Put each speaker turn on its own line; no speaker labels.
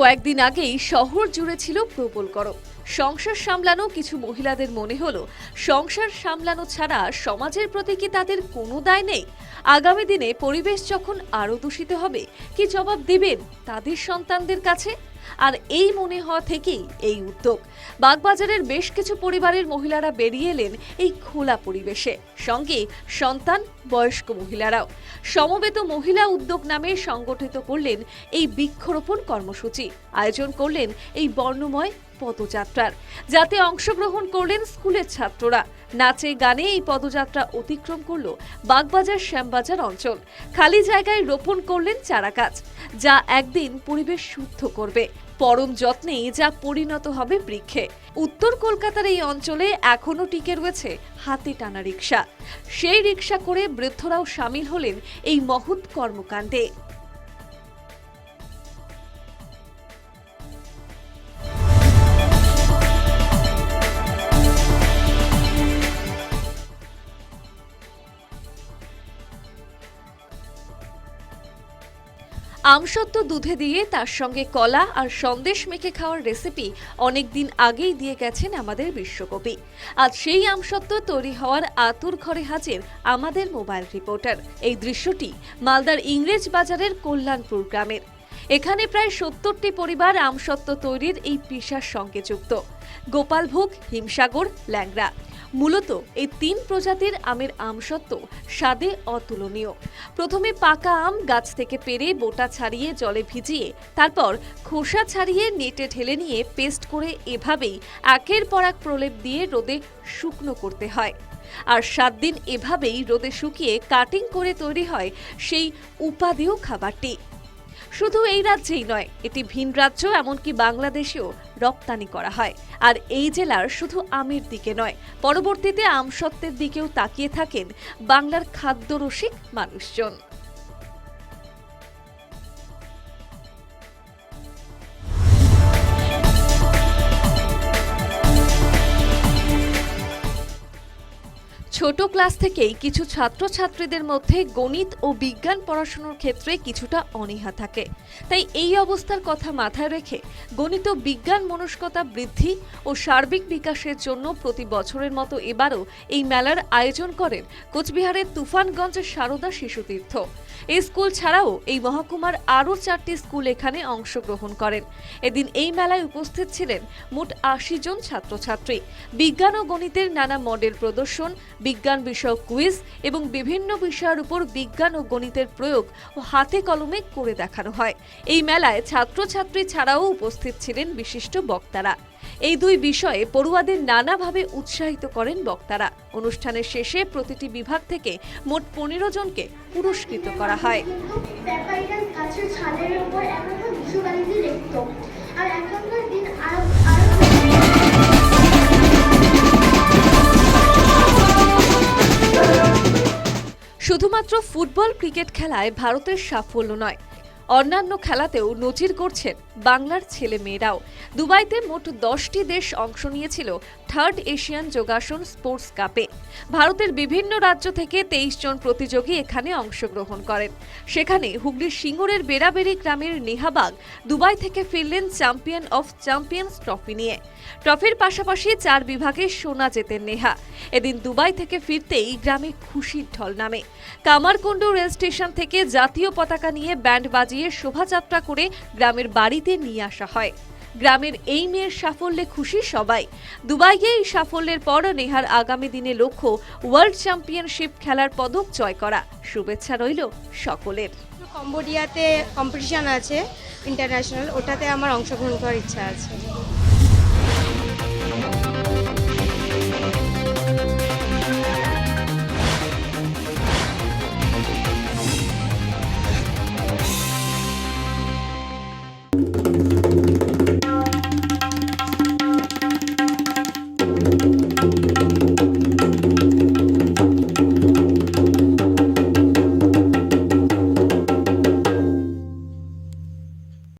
কয়েকদিন আগেই শহর জুড়ে ছিল প্রবল গরম। সংসার সামলানো কিছু মহিলাদের মনে হলো, সংসার সামলানো ছাড়া সমাজের প্রতি কি তাদের কোনো দায় নেই? আগামী দিনে পরিবেশ যখন আরও দূষিত হবে, কি জবাব দেবেন তাদের সন্তানদের কাছে? আর এই মনে হওয়া থেকেই এই উদ্যোগ। বাগবাজারের বেশ কিছু পরিবারের মহিলারা বেরিয়ে এলেন এই খোলা পরিবেশে। সঙ্গে সন্তান, বয়স্ক মহিলারাও। সমবেত মহিলা উদ্যোগ নামে সংগঠিত করলেন এই বৃক্ষরোপণ কর্মসূচি। আয়োজন করলেন এই বর্ণময় পদযাত্রার। যাতে অংশগ্রহণ করলেন স্কুলের ছাত্ররা। নাচে গানে এই পদযাত্রা অতিক্রম করল বাগবাজার শ্যামবাজার অঞ্চল। খালি জায়গায় রোপণ করলেন চারা গাছ যা একদিন পরিবেশ শুদ্ধ করবে। পরম যত্নে যা পরিণত হবে বৃক্ষে। উত্তর কলকাতার এই অঞ্চলে এখনও টিকে রয়েছে হাতে টানা রিক্সা সেই রিক্সা করে বৃদ্ধরাও সামিল হলেন এই মহৎ কর্মকাণ্ডে। আমসত্ত্ব দুধে দিয়ে তার সঙ্গে কলা আর সন্দেশ মেখে খাওয়ার রেসিপি অনেক দিন আগেই দিয়ে গেছেন আমাদের বিশ্বকবি। আজ সেই আমসত্ত্ব তৈরি হওয়ার আতুর ঘরে হাজির আমাদের মোবাইল রিপোর্টার। এই দৃশ্যটি মালদার ইংরেজ বাজারের কল্যাণপুর গ্রামের। এখানে প্রায় সত্তরটি পরিবার আমসত্ত্ব তৈরির এই পেশার সঙ্গে যুক্ত। গোপালভোগ হিমসাগর, ল্যাংড়া। মূলত এই তিন প্রজাতির আমের আমসত্ত্ব স্বাদে অতুলনীয়। প্রথমে পাকা আম গাছ থেকে পেরে বোটা ছাড়িয়ে জলে ভিজিয়ে তারপর খোসা ছাড়িয়ে নেটে ঢেলে নিয়ে পেস্ট করে এভাবেই একের পর এক প্রলেপ দিয়ে রোদে শুকনো করতে হয়। আর সাত দিন এভাবেই রোদে শুকিয়ে কাটিং করে তৈরি হয় সেই উপাদেয় খাবারটি। শুধু এই রাজ্যেই নয়, এটি ভিন রাজ্য এমনকি বাংলাদেশেও রপ্তানি করা হয়। আর এই জেলার শুধু আমের দিকে নয়, পরবর্তীতে আমসত্ত্বের দিকেও তাকিয়ে থাকেন বাংলার খাদ্যরসিক মানুষজন। ছোট ক্লাস থেকেই কিছু ছাত্রছাত্রীদের মধ্যে গণিত ও বিজ্ঞান পড়াশোনার ক্ষেত্রে কিছুটা অনীহা থাকে। তাই এই অবস্থার কথা মাথায় রেখে গণিত ও বিজ্ঞান মনস্কতা বৃদ্ধি ও সার্বিক বিকাশের জন্য প্রতি বছরের মতো এবারও এই মেলার আয়োজন করেন কোচবিহারের তুফানগঞ্জ সারদা শিশুতীর্থ। এই স্কুল ছাড়াও এই মহকুমার আরও চারটি স্কুল এখানে অংশগ্রহণ করেন। এদিন এই মেলায় উপস্থিত ছিলেন মোট আশি জন ছাত্রছাত্রী। বিজ্ঞান ও গণিতের নানা মডেল প্রদর্শন বিজ্ঞান বিষয়ক কুইজ এবং বিভিন্ন বিষয়ের উপর বিজ্ঞান ও গণিতের প্রয়োগ ও হাতে কলমে করে দেখানো হয়। এই মেলায় ছাত্রছাত্রী ছাড়াও উপস্থিত ছিলেন বিশিষ্ট বক্তারা। এই দুই বিষয়ে পড়ুয়াদের নানাভাবে উৎসাহিত করেন বক্তারা। অনুষ্ঠানের শেষে প্রতিটি বিভাগ থেকে মোট পনেরো জনকে পুরস্কৃত করা হয়।
আর এখনকার দিন
শুধুমাত্র ফুটবল ক্রিকেট খেলায় ভারতের সাফল্য নয়। অন্যান্য খেলাতেও নজির করছেন বাংলার ছেলে মেয়েরাও দুবাইতে মোট দশটি দেশ অংশ নিয়েছিল থার্ড এশিয়ান যোগাসন স্পোর্টস কাপে। ভারতের বিভিন্ন রাজ্য থেকে তেইশ জন প্রতিযোগী এখানে অংশগ্রহণ করেন। সেখানে হুগলির সিঙ্গুরের বেড়াবেড়ি গ্রামের নেহাবাগ দুবাই থেকে ফিরলেন চ্যাম্পিয়ন অফ চ্যাম্পিয়ন্স ট্রফি নিয়ে। ট্রফির পাশাপাশি চার বিভাগে সোনা জেতেন নেহা। এদিন দুবাই থেকে ফিরতেই গ্রামে খুশির ঢল নামে। কামারকুণ্ড রেল স্টেশন থেকে জাতীয় পতাকা নিয়ে ব্যান্ড বাজিয়ে শোভাযাত্রা করে গ্রামের বাড়িতে নিয়ে আসা হয়। গ্রামের এই মেয়ের সাফল্যে খুশি সবাই। দুবাইয়ে এই সাফল্যের পর নেহার আগামী দিনে লক্ষ্য ওয়ার্ল্ড চ্যাম্পিয়নশিপ খেলার পদক জয় করা। শুভেচ্ছা রইল সকলের।
কম্বোডিয়াতে কম্পিটিশন আছে ইন্টারন্যাশনাল ওটাতে আমার অংশগ্রহণ করার ইচ্ছা আছে।